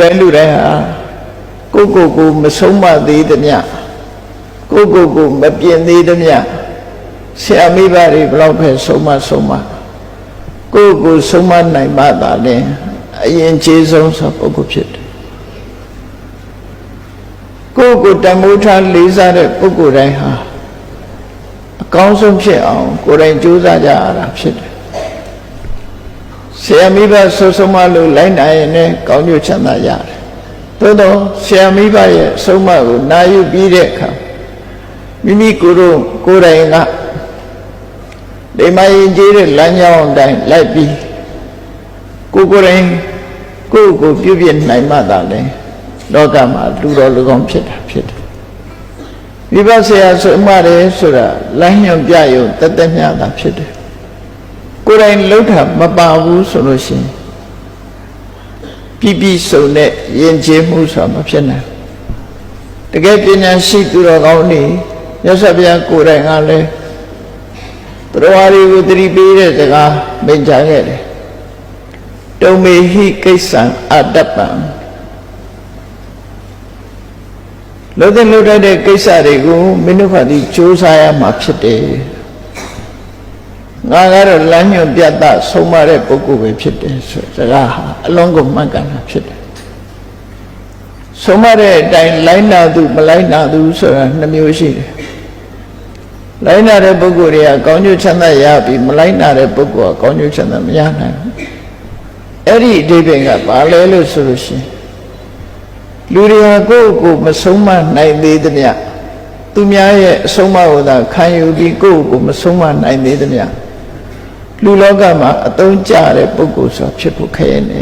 တိုင်းလူတိုင်းဟာကိုယ့်ကိုယ်ကိုမဆုံးမသေးသမျှကိုယ့်ကိုယ်ကိုမပြင်သေးသမျှဆရာမိဘတွေဘလောက်ပဲဆုံးမဆုံးမကိုယ့်ကိုယ်ဆုံးမနိုင်မှသာလေအရင်ခြေဆုံးဆိုပုဂ္ဂိုလ်ဖြစ်တယ်ကိုယ့်ကိုယ်တမိုးထားလေးစားတဲ့ပုဂ္ဂိုလ်တိုင်းဟာအကောင်းဆုံးဖြစ်အောင်ကိုယ်တိုင်ကြိုးစားကြရတာဖြစ်တယ် ဆရာမိဘဆိုဆုံးမလို့လိုက်နိုင်ရင်လည်းကောင်းကျိုးချမ်းသာရတယ်သို့တော့ဆရာမိဘရဲ့အဆုံးအမကိုနာယူပြီးတဲ့အခါမိမိကိုယ်တို့ကိုယ်တိုင်ကဒီမရင်ကြီးတဲ့လမ်းကြောင်းအတိုင်းလိုက်ပြီးကိုယ်ကိုယ်တိုင်ကိုယ့်ကိုယ်ပြုပြနိုင်မှသာလေလောကမှာလူတော်လူကောင်းဖြစ်တာဖြစ်တယ်မိဘဆရာဆိုမှတယ်ဆိုတာလမ်းညွှန်ပြရုံတသက်မြတာဖြစ်တယ် ကိုယ်တိုင်လှုပ်တာမပါဘူးဆိုလို့ရှိရင်ပြပြစုံတဲ့ယဉ်ကျေးမှုဆိုတာမဖြစ်နိုင်ဘူးတကယ်ပညာရှိသူတော်ကောင်းတွေရသဗျာကိုယ်တိုင်ကလည်းတရားတွေကိုသတိပေးတဲ့စကားမိန့်ကြားခဲ့တယ်တုံမေဟိကိစ္စံအတ္တပံလောကလုံးတဲ့ကိစ္စတွေကိုမင်းတို့ခါဒီစူးစမ်းရမှာဖြစ်တယ် ငါကတော့လမ်းညွန်ပြတ်သားဆုံးမတဲ့ပုဂ္ဂိုလ်ပဲဖြစ်တယ်ဆိုစကားဟာအလုံးကိုမှန်ကန်တာဖြစ်တယ်ဆုံးမတဲ့အတိုင်းလိုက်နာသူမလိုက်နာသူဆိုတာနှမျိုးရှိတယ်လိုက်နာတဲ့ပုဂ္ဂိုလ်တွေကကောင်းကျိုးချမ်းသာရပြီးမလိုက်နာတဲ့ပုဂ္ဂိုလ်ကကောင်းကျိုးချမ်းသာမရနိုင်ဘူးအဲ့ဒီအဓိပ္ပာယ်ကဘာလဲလို့ဆိုလို့ရှိရင်လူတွေဟာကိုယ့်ကိုယ်မဆုံးမနိုင်သေးသမျှသူများရဲ့အဆုံးအမကိုသာခံယူပြီးကိုယ့်ကိုယ်မဆုံးမနိုင်သေးသမျှ လူလောကမှာအသုံးကျတဲ့ပုဂ္ဂိုလ်ဆိုဖြစ်ဖို့ခဲနေ